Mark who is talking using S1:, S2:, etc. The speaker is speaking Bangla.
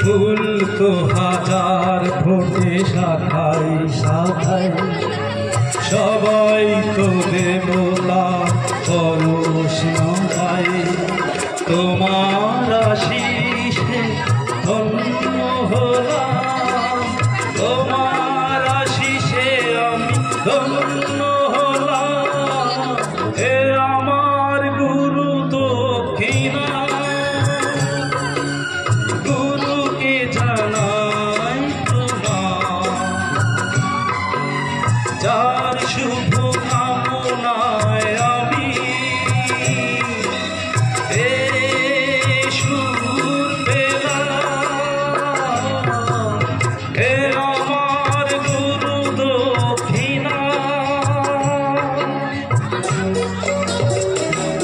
S1: ফুল তো হাজার ফোটে শাখাই শাখাই সবাই তো দেবতা পরশাই তোমার আশিসে ধন্য হলাম। তোমার আশিসে আমি ধন্য যার শুভ কামনায় আমি শুভ